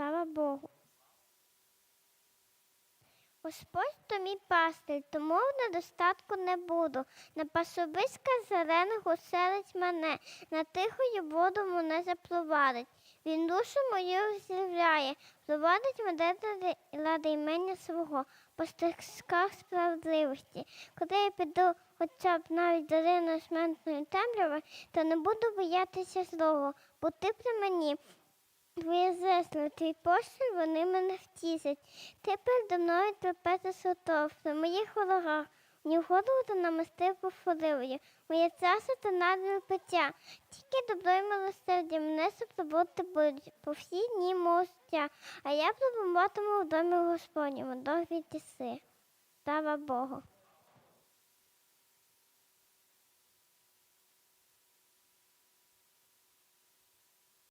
Слава Богу. Господь то мій пастир, тому в недостатку не буду. На пасовиська зелених оселить мене, на тихою воду мене запровадить. Він душу мою з'являє, провадить мене лади імення свого, по стежках справедливості. Коли я піду хоча б навіть долиною смертної темряви, то не буду боятися злого, бо ти при мені. Твоє твій постріл, вони мене втісять. Ти передо мною трапеза сотов, на моїх ворогах. Мені в голову ти намастив пофоливою. Моє царство та надвір пиття. Тільки добро й милосердя мене супроводити будуть по всі дні мого життя, а я пробуватиму в домі Господньому, до від тіси. Слава Богу.